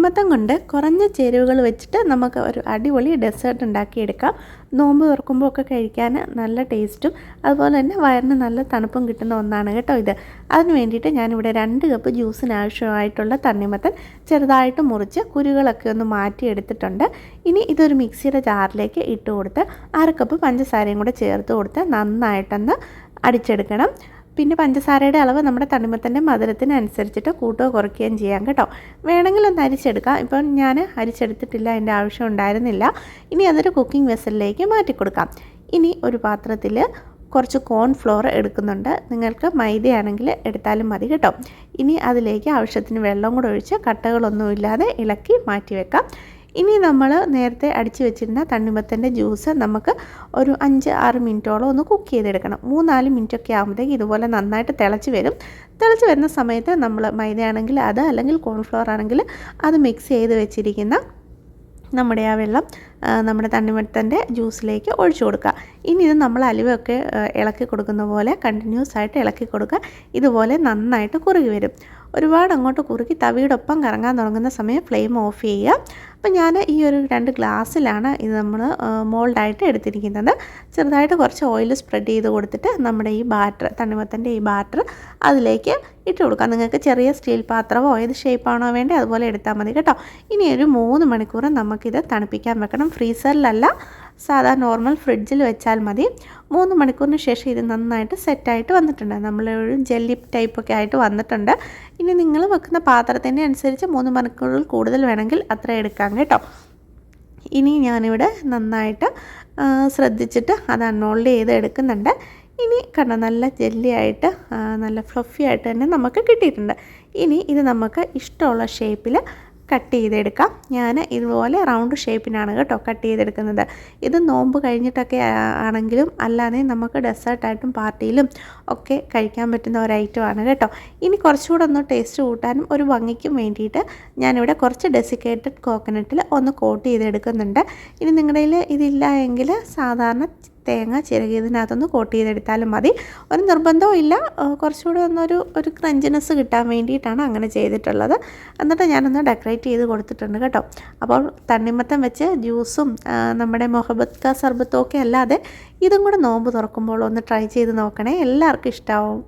തണ്ണിമത്തം കൊണ്ട് കുറഞ്ഞ ചേരുവകൾ വെച്ചിട്ട് നമുക്ക് ഒരു അടിപൊളി ഡെസേർട്ട് ഉണ്ടാക്കിയെടുക്കാം. നോമ്പ് തുറക്കുമ്പോൾ ഒക്കെ കഴിക്കാൻ നല്ല ടേസ്റ്റും അതുപോലെ തന്നെ വയറിന് നല്ല തണുപ്പും കിട്ടുന്ന ഒന്നാണ് കേട്ടോ ഇത്. അതിന് വേണ്ടിയിട്ട് ഞാനിവിടെ രണ്ട് കപ്പ് ജ്യൂസിന് ആവശ്യമായിട്ടുള്ള തണ്ണിമത്തൻ ചെറുതായിട്ട് മുറിച്ച് കുരുകളൊക്കെ ഒന്ന് മാറ്റിയെടുത്തിട്ടുണ്ട്. ഇനി ഇതൊരു മിക്സിയുടെ ജാറിലേക്ക് ഇട്ട് കൊടുത്ത് അര കപ്പ് പഞ്ചസാരയും കൂടെ ചേർത്ത് കൊടുത്ത് നന്നായിട്ടൊന്ന് അടിച്ചെടുക്കണം. പിന്നെ പഞ്ചസാരയുടെ അളവ് നമ്മുടെ തണ്ണിമത്തന്റെ മധുരത്തിനനുസരിച്ചിട്ട് കൂട്ടുകയോ കുറയ്ക്കുകയും ചെയ്യാം കേട്ടോ. വേണമെങ്കിൽ ഒന്ന് അരിച്ചെടുക്കാം. ഇപ്പം ഞാൻ അരിച്ചെടുത്തിട്ടില്ല അതിന്റെ ആവശ്യം ഉണ്ടായിരുന്നില്ല. ഇനി അതൊരു കുക്കിംഗ് വെസലിലേക്ക് മാറ്റി കൊടുക്കാം. ഇനി ഒരു പാത്രത്തിൽ കുറച്ച് കോൺഫ്ലോർ എടുക്കുന്നുണ്ട്. നിങ്ങൾക്ക് മൈദയാണെങ്കിൽ എടുത്താലും മതി കേട്ടോ. ഇനി അതിലേക്ക് ആവശ്യത്തിന് വെള്ളം കൂടെ ഒഴിച്ച് കട്ടകളൊന്നുമില്ലാതെ ഇളക്കി മാറ്റി വെക്കാം. ഇനി നമ്മൾ നേരത്തെ അടിച്ചു വെച്ചിരുന്ന തണ്ണിമത്തന്റെ ജ്യൂസ് നമുക്ക് ഒരു അഞ്ച് ആറ് മിനിറ്റോളം ഒന്ന് കുക്ക് ചെയ്തെടുക്കണം. മൂന്നാൽ മിനിറ്റൊക്കെ ആകുമ്പോഴത്തേക്ക് ഇതുപോലെ നന്നായിട്ട് തിളച്ച് വരും. തിളച്ച് വരുന്ന സമയത്ത് നമ്മൾ മൈദയാണെങ്കിൽ അത് അല്ലെങ്കിൽ കോൺഫ്ലവർ ആണെങ്കിൽ അത് മിക്സ് ചെയ്ത് വെച്ചിരിക്കുന്ന നമ്മുടെ ആ വെള്ളം നമ്മുടെ തണ്ണിമത്തന്റെ ജ്യൂസിലേക്ക് ഒഴിച്ചു കൊടുക്കുക. ഇനി ഇത് നമ്മൾ അലുവയൊക്കെ ഇളക്കി കൊടുക്കുന്ന പോലെ കണ്ടിന്യൂസ് ആയിട്ട് ഇളക്കി കൊടുക്കുക. ഇതുപോലെ നന്നായിട്ട് കുറുകി വരും. ഒരുപാട് അങ്ങോട്ട് കുറുക്കി തവിയോടൊപ്പം കറങ്ങാൻ തുടങ്ങുന്ന സമയം ഫ്ലെയിം ഓഫ് ചെയ്യുക. അപ്പം ഞാൻ ഈ ഒരു രണ്ട് ഗ്ലാസ്സിലാണ് ഇത് നമ്മൾ മോൾഡായിട്ട് എടുത്തിരിക്കുന്നത്. ചെറുതായിട്ട് കുറച്ച് ഓയിൽ സ്പ്രെഡ് ചെയ്ത് കൊടുത്തിട്ട് നമ്മുടെ ഈ ബാറ്റർ തണ്ണിമത്തന്റെ ഈ ബാറ്റർ അതിലേക്ക് ഇട്ട് കൊടുക്കാം. നിങ്ങൾക്ക് ചെറിയ സ്റ്റീൽ പാത്രമോ ഏത് ഷേപ്പാണോ വേണ്ടത് അതുപോലെ എടുത്താൽ മതി കേട്ടോ. ഇനി ഒരു മൂന്ന് മണിക്കൂർ നമുക്കിത് തണുപ്പിക്കാൻ വെക്കണം. ഫ്രീസറിലല്ല സാധാ നോർമൽ ഫ്രിഡ്ജിൽ വെച്ചാൽ മതി. മൂന്ന് മണിക്കൂറിന് ശേഷം ഇത് നന്നായിട്ട് സെറ്റായിട്ട് വന്നിട്ടുണ്ട്. നമ്മളൊരു ജെല്ലി ടൈപ്പൊക്കെ ആയിട്ട് വന്നിട്ടുണ്ട്. ഇനി നിങ്ങൾ വെക്കുന്ന പാത്രത്തിന്റെ അനുസരിച്ച് മൂന്ന് മണിക്കൂറിൽ കൂടുതൽ വേണമെങ്കിൽ അത്ര എടുക്കാം കേട്ടോ. ഇനി ഞാനിവിടെ നന്നായിട്ട് ശ്രദ്ധിച്ചിട്ട് അത് അൺമോൾഡ് ചെയ്ത് എടുക്കുന്നുണ്ട് ഇനി കണ്ട നല്ല ജെല്ലിയായിട്ട് നല്ല ഫ്ലഫി ആയിട്ട് തന്നെ നമുക്ക് കിട്ടിയിട്ടുണ്ട്. ഇനി ഇത് നമുക്ക് ഇഷ്ടമുള്ള ഷേപ്പിൽ കട്ട് ചെയ്തെടുക്കാം. ഞാൻ ഇതുപോലെ റൗണ്ട് ഷേപ്പിനാണ് കേട്ടോ കട്ട് ചെയ്തെടുക്കുന്നത്. ഇത് നോമ്പ് കഴിഞ്ഞിട്ടൊക്കെ ആണെങ്കിലും അല്ലാതെ നമുക്ക് ഡെസേർട്ടായിട്ടും പാർട്ടിയിലും ഒക്കെ കഴിക്കാൻ പറ്റുന്ന ഒരു ഐറ്റം ആണ് കേട്ടോ. ഇനി കുറച്ചുകൂടെ ഒന്ന് ടേസ്റ്റ് കൂട്ടാനും ഒരു ഭംഗിക്കും വേണ്ടിയിട്ട് ഞാനിവിടെ കുറച്ച് ഡെസിക്കേറ്റഡ് കോക്കനട്ടിൽ ഒന്ന് കോട്ട് ചെയ്തെടുക്കുന്നുണ്ട്. ഇനി നിങ്ങളുടെ ഇതില്ല എങ്കിൽ സാധാരണ തേങ്ങ ചിരകിയതിനകത്തൊന്ന് കോട്ട് ചെയ്തെടുത്താലും മതി. ഒരു നിർബന്ധവും ഇല്ല. കുറച്ചുകൂടെ ഒന്നൊരു ഒരു ക്രഞ്ചിനെസ് കിട്ടാൻ വേണ്ടിയിട്ടാണ് അങ്ങനെ ചെയ്തിട്ടുള്ളത്. എന്നിട്ട് ഞാനൊന്ന് ഡെക്കറേറ്റ് ചെയ്ത് കൊടുത്തിട്ടുണ്ട് കേട്ടോ. അപ്പോൾ തണ്ണിമത്തം വെച്ച് ജ്യൂസും നമ്മുടെ മൊഹബത്ത് ക സർബത്തും ഒക്കെ അല്ലാതെ ഇതും കൂടെ നോമ്പ് തുറക്കുമ്പോൾ ഒന്ന് ട്രൈ ചെയ്ത് നോക്കണേ. എല്ലാവർക്കും ഇഷ്ടമാവും